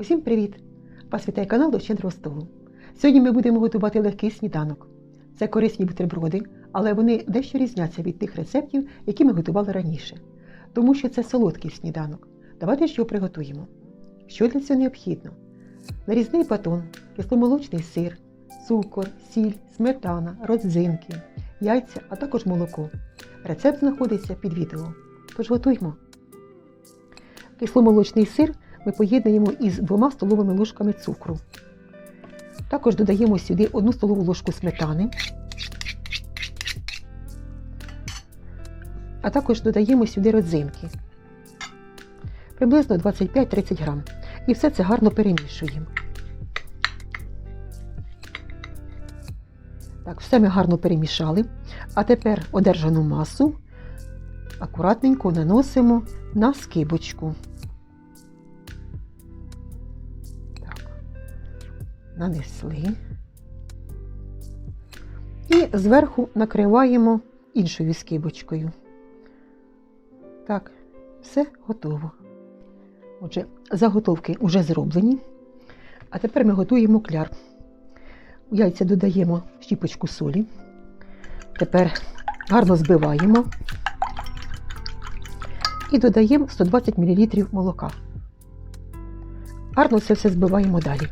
Усім привіт! Вас вітає канал до Щедрого столу. Сьогодні ми будемо готувати легкий сніданок. Це корисні бутерброди, але вони дещо різняться від тих рецептів, які ми готували раніше. Тому що це солодкий сніданок. Давайте ж його приготуємо. Що для цього необхідно? Нарізний батон, кисломолочний сир, цукор, сіль, сметана, родзинки, яйця, а також молоко. Рецепт знаходиться під відео. Тож готуймо. Кисломолочний сир ми поєднуємо із двома столовими ложками цукру. Також додаємо сюди одну столову ложку сметани, а також додаємо сюди родзинки. Приблизно 25-30 грам. І все це гарно перемішуємо. Так, все ми гарно перемішали. А тепер одержану масу акуратненько наносимо на скибочку. Нанесли. І зверху накриваємо іншою скибочкою. Так, все готово. Отже, заготовки вже зроблені. А тепер ми готуємо кляр. У яйця додаємо щіпочку солі. Тепер гарно збиваємо і додаємо 120 мл молока. Гарно це все збиваємо далі.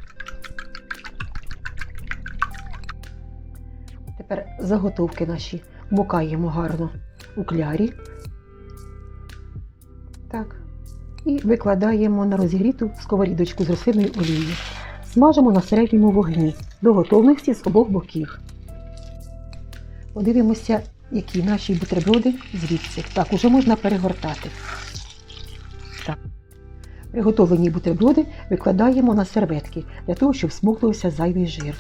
Тепер заготовки наші мукаємо гарно у клярі. Так. І викладаємо на розігріту сковорідочку з рослинною олією. Смажимо на середньому вогні до готовності з обох боків. Подивимося, які наші бутерброди звідси. Так, уже можна перегортати. Так. Приготовлені бутерброди викладаємо на серветки для того, щоб смоктувався зайвий жир.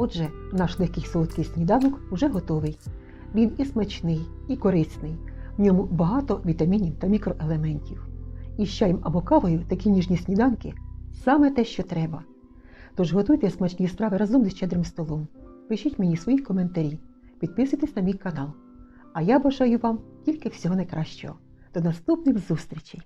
Отже, наш легкий солодкий сніданок вже готовий. Він і смачний, і корисний. В ньому багато вітамінів та мікроелементів. І з чаєм або кавою такі ніжні сніданки саме те, що треба. Тож готуйте смачні страви разом зі щедрим столом. Пишіть мені свої коментарі, підписуйтесь на мій канал. А я бажаю вам тільки всього найкращого. До наступних зустрічей!